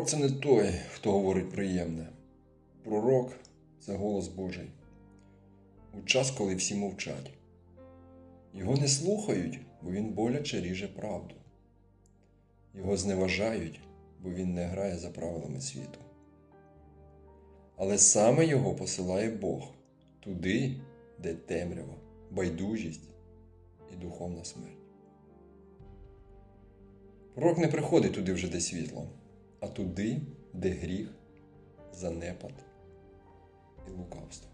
Пророк це не той, хто говорить приємне. Пророк це голос Божий. У час, коли всі мовчать. Його не слухають, бо він боляче ріже правду. Його зневажають, бо він не грає за правилами світу. Але саме його посилає Бог туди, де темрява, байдужість і духовна смерть. Пророк не приходить туди вже, де світло, а туди, де гріх, занепад і лукавство.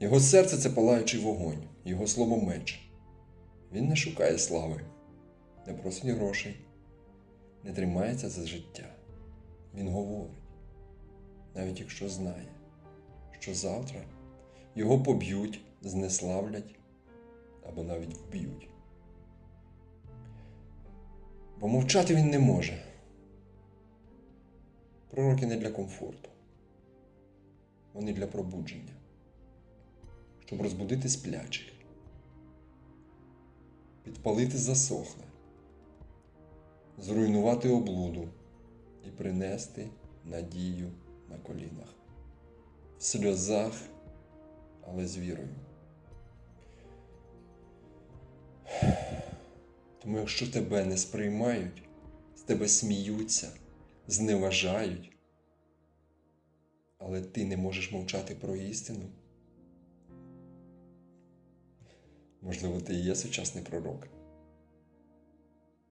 Його серце це палаючий вогонь, його слово меч. Він не шукає слави, не просить грошей, не тримається за життя. Він говорить, навіть якщо знає, що завтра його поб'ють, знеславлять або навіть вб'ють. Бо мовчати він не може. Пророки не для комфорту. Вони для пробудження, щоб розбудити сплячих, підпалити засохле, зруйнувати облуду. І принести надію на колінах, в сльозах, але з вірою. Тому якщо тебе не сприймають, з тебе сміються, зневажають, але ти не можеш мовчати про істину. Можливо, ти і є сучасний пророк.